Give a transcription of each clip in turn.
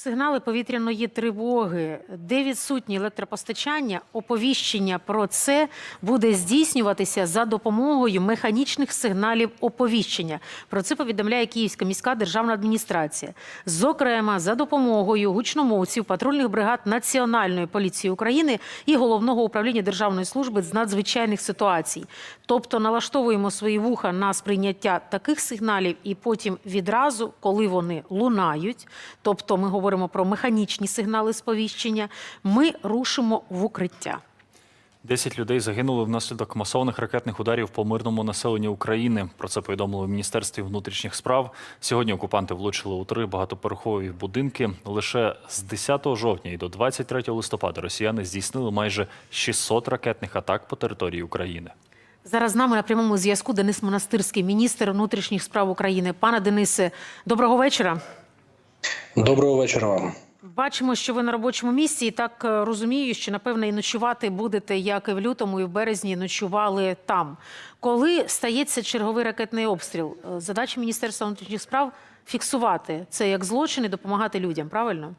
Сигнали повітряної тривоги, де відсутні електропостачання, оповіщення про це буде здійснюватися за допомогою механічних сигналів оповіщення. Про це повідомляє Київська міська державна адміністрація. Зокрема, за допомогою гучномовців патрульних бригад Національної поліції України і головного управління Державної служби з надзвичайних ситуацій. Тобто налаштовуємо свої вуха на сприйняття таких сигналів, і потім відразу, коли вони лунають, тобто ми говоримо про механічні сигнали сповіщення, ми рушимо в укриття. Десять людей загинули внаслідок масованих ракетних ударів по мирному населенню України. Про це повідомили в Міністерстві внутрішніх справ. Сьогодні окупанти влучили у три багатоповерхові будинки. Лише з 10 жовтня і до 23 листопада росіяни здійснили майже 600 ракетних атак по території України. Зараз з нами на прямому зв'язку Денис Монастирський, міністр внутрішніх справ України. Пане Денисе, доброго вечора. Доброго вечора вам. Бачимо, що ви на робочому місці, і так е, розумію, що напевне і ночувати будете, як і в лютому, і в березні ночували там. Коли стається черговий ракетний обстріл, е, задача Міністерства внутрішніх справ фіксувати це як злочин і допомагати людям. Правильно?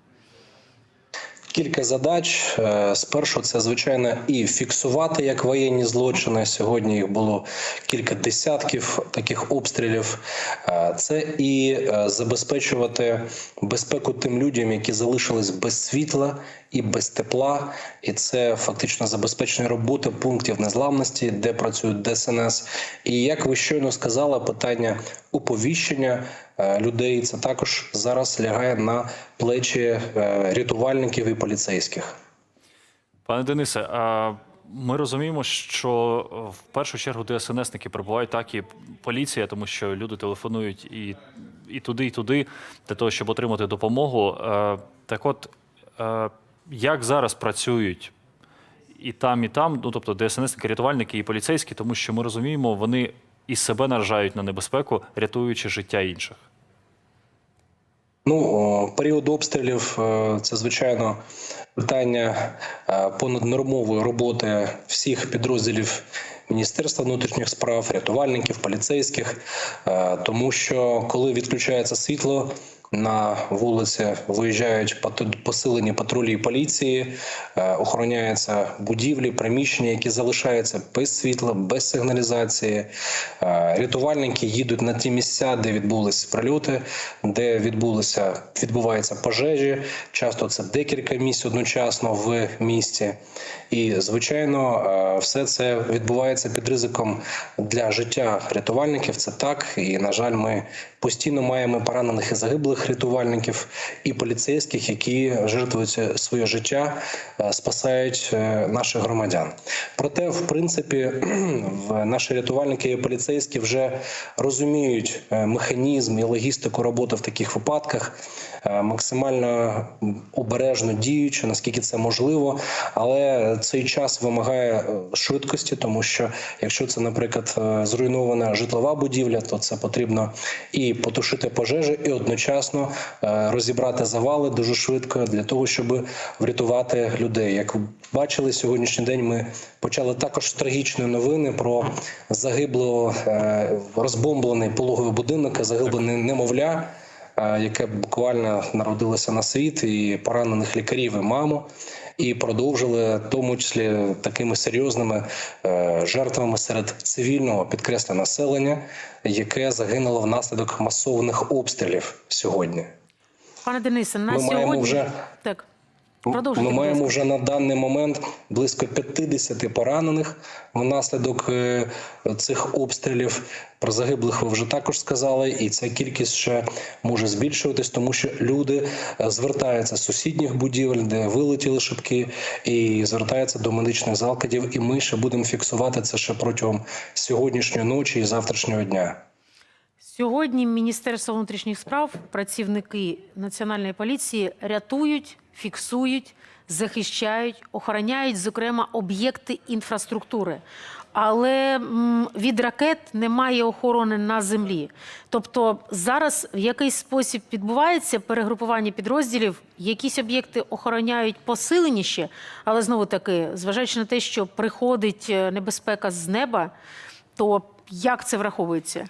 Кілька задач. Е, Спершу це звичайно і фіксувати як воєнні злочини. Сьогодні їх було кілька десятків таких обстрілів. Е, Це і е, забезпечувати безпеку тим людям, які залишились без світла і без тепла. І це фактично забезпечення роботи пунктів незламності, де працюють ДСНС. І як ви щойно сказали, питання оповіщення е, людей це також зараз лягає на плечі е, рятувальників і поліцейських. Пане Денисе, а ми розуміємо, що е, в першу чергу ДСНСники прибувають так і поліція, тому що люди телефонують і, і туди, і туди для того, щоб отримати допомогу. Так от, як зараз працюють і там, і там, ну тобто ДСНСники, рятувальники і поліцейські, тому що ми розуміємо, вони і себе наражають на небезпеку, рятуючи життя інших. Ну, період обстрілів е, це звичайно питання е, понаднормової роботи всіх підрозділів Міністерства внутрішніх справ, рятувальників, поліцейських, Е, тому що коли відключається світло. На вулиці виїжджають посилені патрулі поліції, е, охороняються будівлі, приміщення, які залишаються без світла, без сигналізації. Е, Рятувальники їдуть на ті місця, де відбулись прильоти, де відбулися відбуваються пожежі. Часто це декілька місць одночасно в місті. І звичайно, е, все це відбувається під ризиком для життя рятувальників. Це так. І на жаль, ми постійно маємо поранених і загиблих рятувальників і поліцейських, які жертвують своє життя, е, спасають е, наших громадян. Проте, в принципі, наші рятувальники і поліцейські вже розуміють е, механізм і логістику роботи в таких випадках, максимально обережно діючи, наскільки це можливо, але цей час вимагає швидкості, тому що якщо це, наприклад, зруйнована житлова будівля, то це потрібно і потушити пожежі, і одночасно е, розібрати завали дуже швидко для того, щоб врятувати людей. Як бачили сьогоднішній день, ми почали також з трагічної новини про загиблого е, розбомблений пологовий будинок, загиблене немовля. е, Яке буквально народилося на світ, і поранених лікарів і маму, і продовжили в тому числі такими серйозними е, жертвами серед цивільного підкреслю населення, яке загинуло внаслідок масованих обстрілів сьогодні. Пане Денисе, на Ми сьогодні маємо вже так. Продовжуйте, Ми маємо вже на даний момент близько 50 поранених внаслідок е, цих обстрілів. Про загиблих ви вже також сказали, і ця кількість ще може збільшуватись, тому що люди е, звертаються з сусідніх будівель, де вилетіли шибки, і звертаються до медичних закладів. І ми ще будемо фіксувати це ще протягом сьогоднішньої ночі і завтрашнього дня. Сьогодні Міністерство внутрішніх справ, працівники Національної поліції рятують, фіксують, захищають, охороняють, зокрема, об'єкти інфраструктури. Але від ракет немає охорони на землі. Тобто зараз в якийсь спосіб відбувається перегрупування підрозділів, якісь об'єкти охороняють посиленіше, але знову таки, зважаючи на те, що приходить е, небезпека з неба, то як це враховується?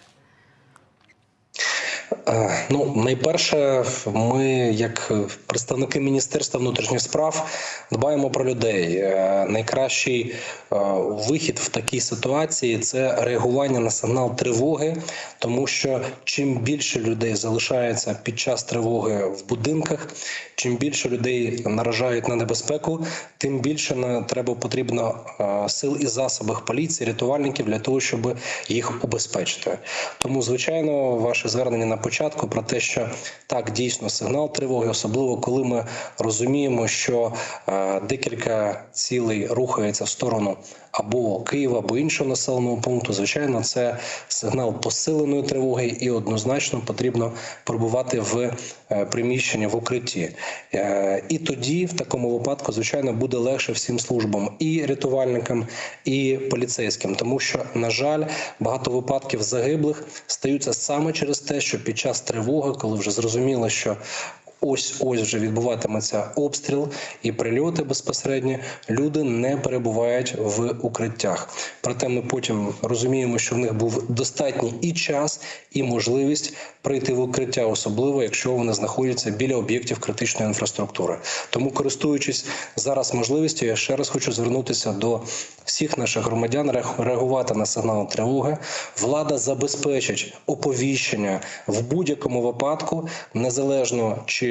Е, Ну, найперше, ми, як представники Міністерства внутрішніх справ, дбаємо про людей. Е, Найкращий е, вихід в такій ситуації це реагування на сигнал тривоги, тому що чим більше людей залишається під час тривоги в будинках, чим більше людей наражають на небезпеку, тим більше на треба потрібно сил і засобів поліції, рятувальників для того, щоб їх убезпечити. Тому, звичайно, ваше звернення на початку про те, що так дійсно сигнал тривоги, особливо коли ми розуміємо, що е, декілька цілей рухається в сторону або Києва, або іншого населеного пункту. Звичайно, це сигнал посиленої тривоги, і однозначно потрібно перебувати в е, приміщенні в укритті. Е, І тоді, в такому випадку, звичайно, буде легше всім службам і рятувальникам, і поліцейським, тому що, на жаль, багато випадків загиблих стаються саме через те, що під час тривоги, коли вже зрозуміло, що Ось ось вже відбуватиметься обстріл і прильоти безпосередньо. Люди не перебувають в укриттях. Проте ми потім розуміємо, що в них був достатній і час, і можливість прийти в укриття, особливо якщо вони знаходяться біля об'єктів критичної інфраструктури. Тому, користуючись зараз можливістю, я ще раз хочу звернутися до всіх наших громадян реагувати на сигнал тривоги. Влада забезпечить оповіщення в будь-якому випадку, незалежно чи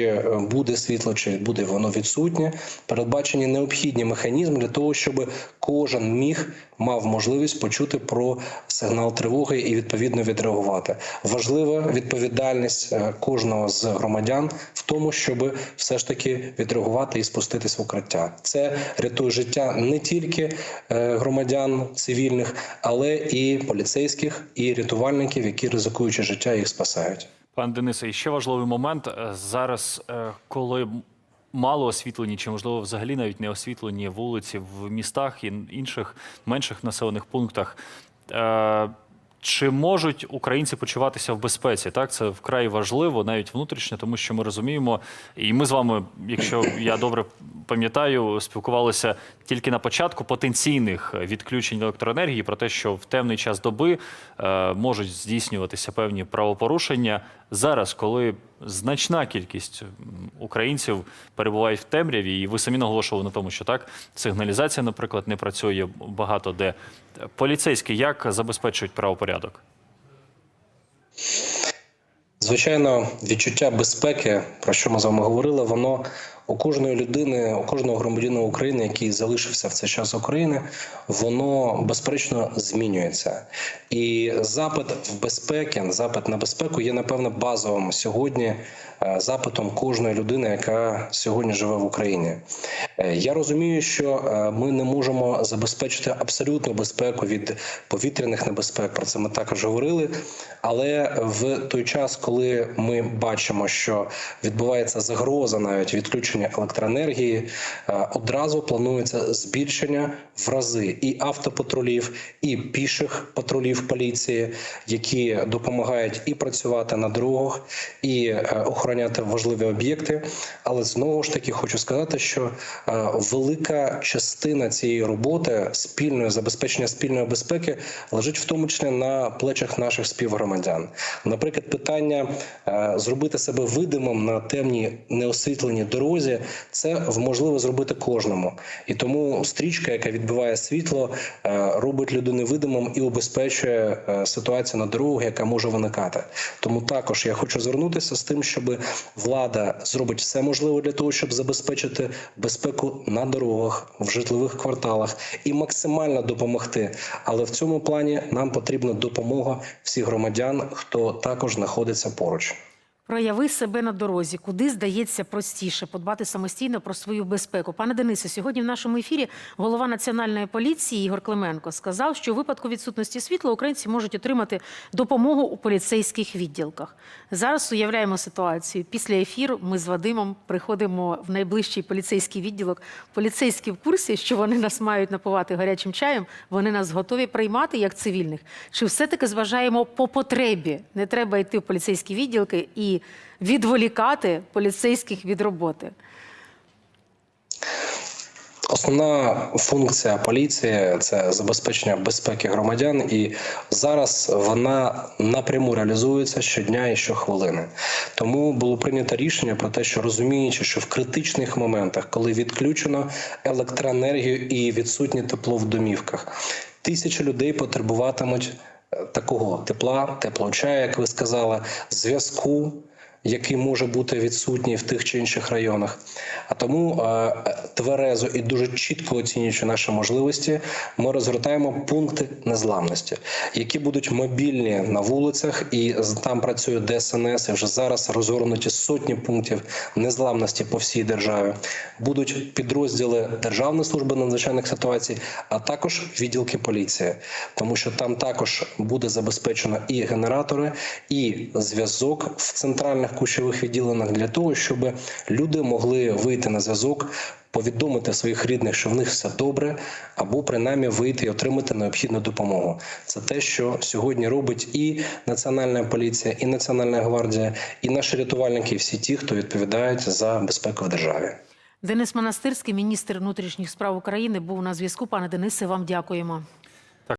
буде світло, чи буде воно відсутнє. Передбачені необхідні механізми для того, щоб кожен міг мав можливість почути про сигнал тривоги і відповідно відреагувати. Важлива відповідальність е, кожного з громадян в тому, щоб все ж таки відреагувати і спуститись в укриття. Це рятує життя не тільки е, громадян цивільних, але і поліцейських, і рятувальників, які ризикуючи життя, їх спасають. Пане Денисе, і ще важливий момент Е, зараз, е, коли мало освітлені, чи можливо взагалі навіть не освітлені вулиці в містах і інших менших населених пунктах. Чи можуть українці почуватися в безпеці? Так, це вкрай важливо, навіть внутрішньо, тому що ми розуміємо, і ми з вами, якщо я добре пам'ятаю, спілкувалися тільки на початку потенційних відключень електроенергії про те, що в темний час доби е, можуть здійснюватися певні правопорушення. Зараз, коли значна кількість українців перебувають в темряві, і ви самі наголошували на тому, що так сигналізація, наприклад, не працює багато де. Поліцейські як забезпечують правопорядок? Звичайно, відчуття безпеки, про що ми з вами говорили, воно у кожної людини, у кожного громадянина України, який залишився в цей час України, воно безперечно змінюється. І запит в безпеки, запит на безпеку є напевно базовим сьогодні е, запитом кожної людини, яка сьогодні живе в Україні. Е, Я розумію, що е, ми не можемо забезпечити абсолютну безпеку від повітряних небезпек. Про це ми також говорили. Але в той час, коли ми бачимо, що відбувається загроза навіть відключення електроенергії, е, одразу планується збільшення в рази і автопатрулів, і піших патрулів поліції, які допомагають і працювати на дорогах, і е, охороняти важливі об'єкти. Але знову ж таки хочу сказати, що е, велика частина цієї роботи спільної забезпечення спільної безпеки лежить в тому числі на плечах наших співгромадян. Наприклад, питання зробити себе видимим на темній неосвітленій дорозі, це можливо зробити кожному. І тому стрічка, яка відбиває світло, е, робить людину видимим і убезпечує е, ситуацію на дорогах, яка може виникати. Тому також я хочу звернутися з тим, щоб влада зробить все можливе для того, щоб забезпечити безпеку на дорогах, в житлових кварталах і максимально допомогти. Але в цьому плані нам потрібна допомога всіх громадян, хто також знаходиться поруч. Прояви себе на дорозі, куди здається простіше подбати самостійно про свою безпеку. Пане Денисе, сьогодні в нашому ефірі голова національної поліції Ігор Клименко сказав, що у випадку відсутності світла українці можуть отримати допомогу у поліцейських відділках. Зараз уявляємо ситуацію. Після ефіру ми з Вадимом приходимо в найближчий поліцейський відділок. Поліцейські в курсі, що вони нас мають напувати гарячим чаєм. Вони нас готові приймати як цивільних. Чи все-таки зважаємо по потребі? Не треба йти в поліцейські відділки і відволікати поліцейських від роботи. Основна функція поліції це забезпечення безпеки громадян, і зараз вона напряму реалізується щодня і щохвилини. Тому було прийнято рішення про те, що розуміючи, що в критичних моментах, коли відключено електроенергію і відсутнє тепло в домівках, тисячі людей потребуватимуть е, такого тепла, теплого чаю, як ви сказали, зв'язку який може бути відсутній в тих чи інших районах. А тому е, тверезо і дуже чітко оцінюючи наші можливості, ми розгортаємо пункти незламності, які будуть мобільні на вулицях, і там працює ДСНС. І вже зараз розгорнуті сотні пунктів незламності по всій державі. Будуть підрозділи Державної служби надзвичайних ситуацій, а також відділки поліції, тому що там також буде забезпечено і генератори, і зв'язок в центральних кущових відділеннях для того, щоб люди могли вийти на зв'язок. Повідомити своїх рідних, що в них все добре, або принаймні вийти і отримати необхідну допомогу. Це те, що сьогодні робить і Національна поліція, і Національна гвардія, і наші рятувальники, і всі ті, хто відповідають за безпеку в державі. Денис Монастирський, міністр внутрішніх справ України, був на зв'язку. Пане Денисе, вам дякуємо.